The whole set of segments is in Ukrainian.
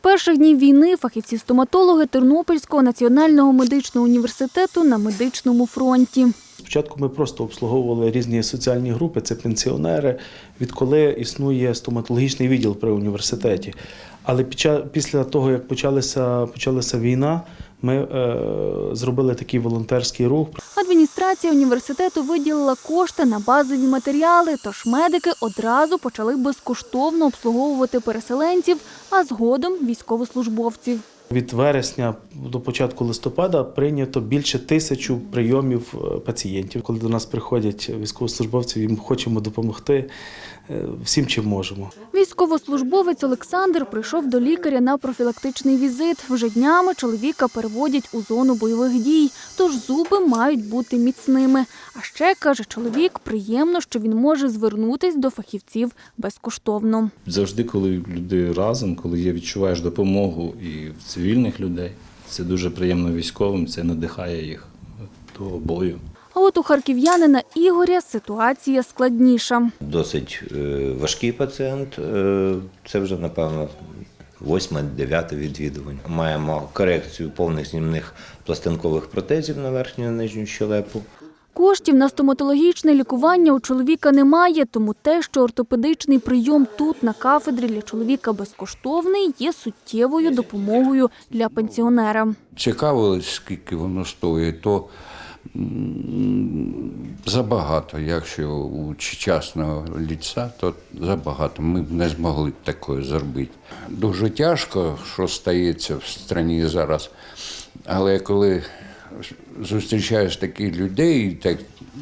Перших днів війни фахівці-стоматологи Тернопільського національного медичного університету на медичному фронті. Спочатку ми просто обслуговували різні соціальні групи, це пенсіонери, відколи існує стоматологічний відділ при університеті. Але після того, як почалася, почалася війна, ми е, зробили такий волонтерський рух. Адміністрація університету виділила кошти на базові матеріали, тож медики одразу почали безкоштовно обслуговувати переселенців, а згодом військовослужбовців. Від вересня до початку листопада прийнято більше тисячу прийомів е, пацієнтів. Коли до нас приходять військовослужбовці, їм хочемо допомогти е, всім, чим можемо. Військовослужбовець Олександр прийшов до лікаря на профілактичний візит. Вже днями чоловіка переводять у зону бойових дій, тож зуби мають бути міцними. А ще каже чоловік, приємно, що він може звернутись до фахівців безкоштовно. Завжди, коли люди разом, коли є відчуваєш допомогу і в цивільних людей, це дуже приємно військовим, це надихає їх до бою. А от у харків'янина Ігоря ситуація складніша. Досить е, важкий пацієнт. е, Це вже, напевно, восьме, дев'яте відвідування. Маємо корекцію повних знімних пластинкових протезів на верхню і нижню щелепу. Коштів на стоматологічне лікування у чоловіка немає, тому те, що ортопедичний прийом тут на кафедрі для чоловіка безкоштовний, є суттєвою допомогою для пенсіонера. цікавились, скільки воно стоїть, то забагато. Якщо у частного ліця, то забагато. Ми б не змогли б зробити. Дуже тяжко, що стається в країні зараз. Але коли зустрічаєш таких людей і так,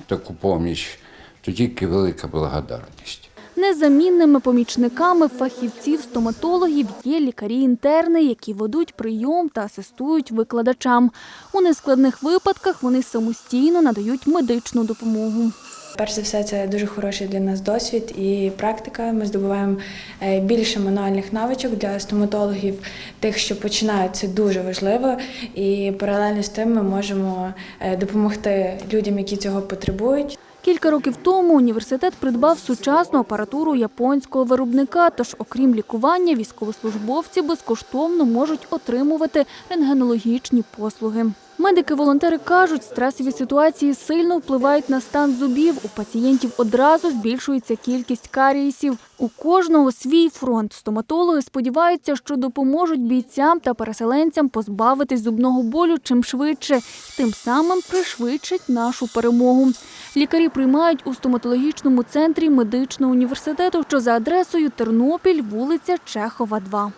таку поміч, то тільки велика благодарність. Незамінними помічниками фахівців-стоматологів є лікарі-інтерни, які ведуть прийом та асистують викладачам. У нескладних випадках вони самостійно надають медичну допомогу. Перш за все, це дуже хороший для нас досвід і практика. Ми здобуваємо е, більше мануальних навичок для стоматологів, тих, що починають, це дуже важливо. І паралельно з тим ми можемо е, допомогти людям, які цього потребують. Кілька років тому університет придбав сучасну апаратуру японського виробника. Тож, окрім лікування, військовослужбовці безкоштовно можуть отримувати рентгенологічні послуги. Медики-волонтери кажуть, стресові ситуації сильно впливають на стан зубів. У пацієнтів одразу збільшується кількість карієсів. У кожного свій фронт. Стоматологи сподіваються, що допоможуть бійцям та переселенцям позбавитись зубного болю чим швидше, тим самим пришвидшать нашу перемогу. Лікарі приймають у стоматологічному центрі медичного університету, що за адресою Тернопіль, вулиця Чехова, 2.